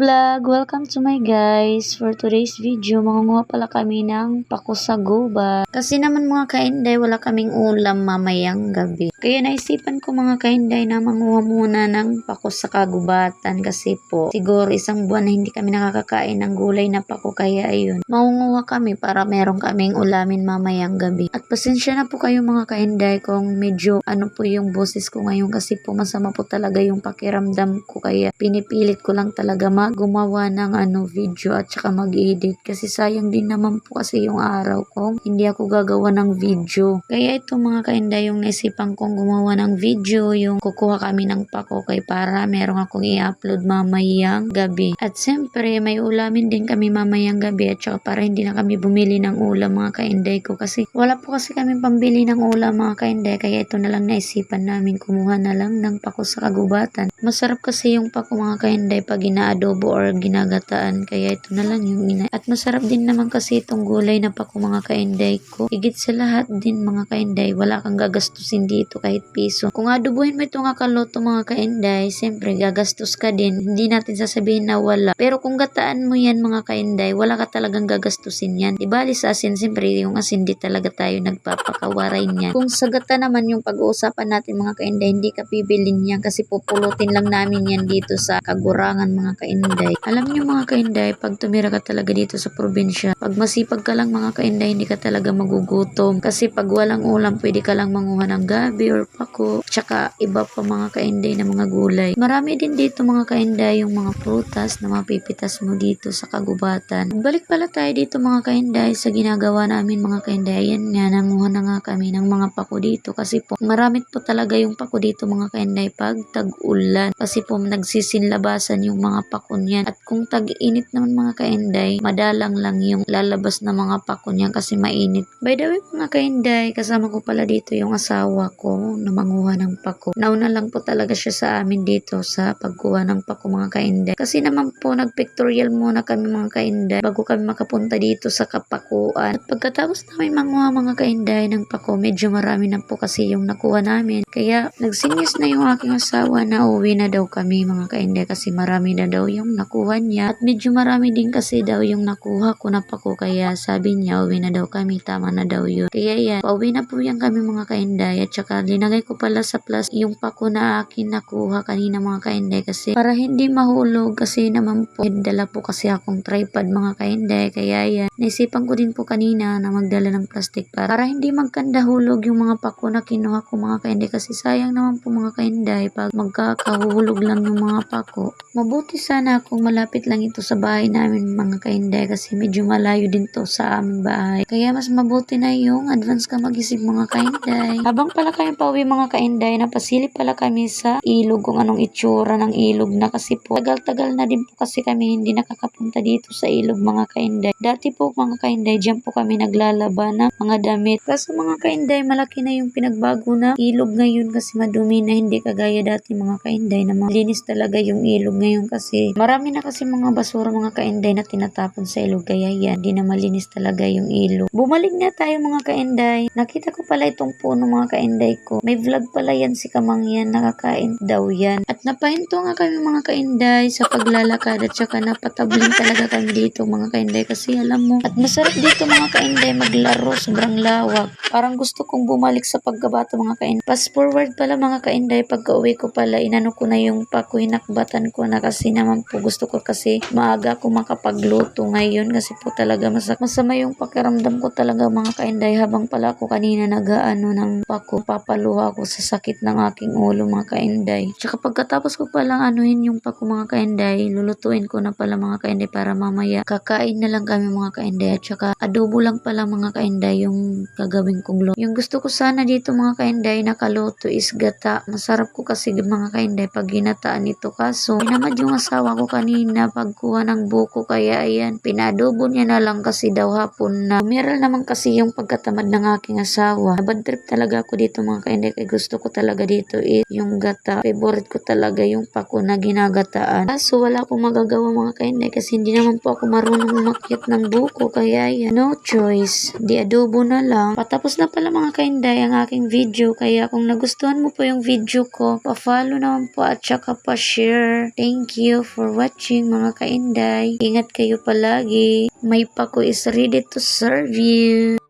Vlog! Welcome to my guys. For today's video, mangunguha pala kami ng pako sa gubat. Kasi naman mga kainday, wala kaming ulam mamayang gabi. Kaya naisipan ko mga kainday na manguha muna ng pako sa kagubatan kasi po siguro isang buwan na hindi kami nakakakain ng gulay na pako kaya ayun. Mangunguha kami para meron kaming ulamin mamayang gabi. At pasensya na po kayo mga kainday kung medyo ano po yung boses ko ngayon kasi po masama po talaga yung pakiramdam ko kaya pinipilit ko lang talaga gumawa ng ano video at saka mag-edit kasi sayang din naman po kasi yung araw kung hindi ako gagawa ng video. Kaya ito mga kainday yung naisipan kong gumawa ng video yung kukuha kami ng pakokay para merong akong i-upload mamayang gabi. At siyempre may ulamin din kami mamayang gabi at saka para hindi na kami bumili ng ulam mga kainday ko kasi wala po kasi kami pambili ng ulam mga kainday kaya ito na lang naisipan namin kumuha na lang ng pako sa kagubatan. Masarap kasi yung pako mga kainday pag inaadobo or ginagataan kaya ito na lang yung ina. At masarap din naman kasi itong gulay na pako mga kainday ko. Higit sa lahat din mga kainday wala kang gagastusin dito kahit piso. Kung adobohin mo itong akaloto mga kainday, siyempre gagastos ka din. Hindi natin sasabihin na wala. Pero kung gataan mo yan mga kainday, wala ka talagang gagastusin yan. Di bali sa asin, siyempre yung asin di talaga tayo nagpapakawaray niyan. Kung sa gata naman yung pag-uusapan natin mga kainday, hindi ka pibilin yan kasi pupulutin lang namin yan dito sa kagurangan mga kainday. Alam niyo mga kainday, pag tumira ka talaga dito sa probinsya, pag masipag ka lang mga kainday, hindi ka talaga magugutom. Kasi pag walang ulam, pwede ka lang manguha ng gabi or pako, tsaka iba pa mga kainday na mga gulay. Marami din dito mga kainday yung mga prutas na mapipitas mo dito sa kagubatan. Balik pala tayo dito mga kainday sa ginagawa namin mga kainday. Ayan nga, nanguha na nga kami ng mga pako dito kasi po maramit po talaga yung pako dito mga kainday pag tag-ulan. Kasi po nagsisinlabasan yung mga pako niyan. At kung tag-init naman mga kainday, madalang lang yung lalabas na mga pako niyan kasi mainit. By the way mga kainday, kasama ko pala dito yung asawa ko na manguha ng pako. Nauna lang po talaga siya sa amin dito sa pagkuha ng pako mga kainday. Kasi naman po nagpictorial muna kami mga kainday bago kami makapunta dito sa kapakuan. At pagkatapos namin manguha mga kainday ng pako, medyo marami na po kasi yung nakuha namin. Kaya nagsinyas na yung aking asawa na uwi na daw kami mga kainday kasi marami na daw yung nakuha niya. At medyo marami din kasi daw yung nakuha ko na pako kaya sabi niya uwi na daw kami, tama na daw yun. Kaya yan, pauwi na po yan kami mga kainday at saka linagay ko pala sa plus yung pako na akin nakuha kanina mga kainday kasi para hindi mahulog kasi naman po dala po kasi akong tripod mga kainday kaya yan. Naisipan ko din po kanina na magdala ng plastic para, para hindi magkanda hulog yung mga pako na kinuha ko mga kainday kasi sayang naman po mga kainday pag magkakahulog lang yung mga pako. Mabuti sana kung malapit lang ito sa bahay namin mga kainday kasi medyo malayo din to sa aming bahay. Kaya mas mabuti na yung advance ka mag-isip mga kainday. Habang pala kami pauwi mga kainday, napasilip pala kami sa ilog kung anong itsura ng ilog na kasi po tagal-tagal na din po kasi kami hindi nakakapunta dito sa ilog mga kainday. Dati po mga kainday, dyan po kami naglalaba ng mga damit. Kaso mga kainday, malaki na yung pinagbago na ilog ngayon kasi madumi na hindi kagaya dati mga kainday na malinis talaga yung ilog ngayon kasi marami na kasi mga basura mga kainday na tinatapon sa ilog kaya yan, di na malinis talaga yung ilog. Bumalik na tayo mga kainday. Nakita ko pala itong puno mga kainday ko. May vlog pala yan si Kamang yan, nakakain daw yan. At napahinto nga kami mga kainday sa paglalakad at saka napatabling talaga kami dito mga kainday kasi alam mo. At masarap dito mga kainday maglaro, sobrang lawak. Parang gusto kong bumalik sa pagkabata mga kainday. Fast forward pala mga kainday, pagka uwi ko pala, inano ko na yung pako, hinakbatan ko na kasi naman po gusto ko kasi maaga ako makapagluto ngayon kasi po talaga masak masama yung pakiramdam ko talaga mga kainday habang pala ako kanina nagaano ng pako, papaluha ako sa sakit ng aking ulo mga kainday. Tsaka pagkatapos ko palang anuhin yung pako mga kainday, lulutuin ko na pala mga kainday para mamaya kakain na lang kami mga kainday at saka adobo lang pala mga kainday yung gagawin kong luto. Yung gusto ko sana dito mga kainday nakaluto is gata. Masarap ko kasi mga kainday pag ginataan ito kaso pinamad yung asawa ko kanina pagkuha ng buko kaya ayan pinadobo niya na lang kasi daw hapon na meron naman kasi yung pagkatamad ng aking asawa. Bad trip talaga ako dito mga kainday kaya gusto ko talaga dito is yung gata. Favorite ko talaga yung pako na ginagataan. Kaso wala akong magagawa mga kainday kasi hindi naman po ako marunong umakyat ng buko kaya yan. No choice. Di adobo na lang. Patapos na pala mga kainday ang aking video kaya kung nagustuhan mo po yung video ko, pa-follow naman po at saka pa-share. Thank you. you watching mga kainday. Ingat kayo palagi. May pako is ready to serve you.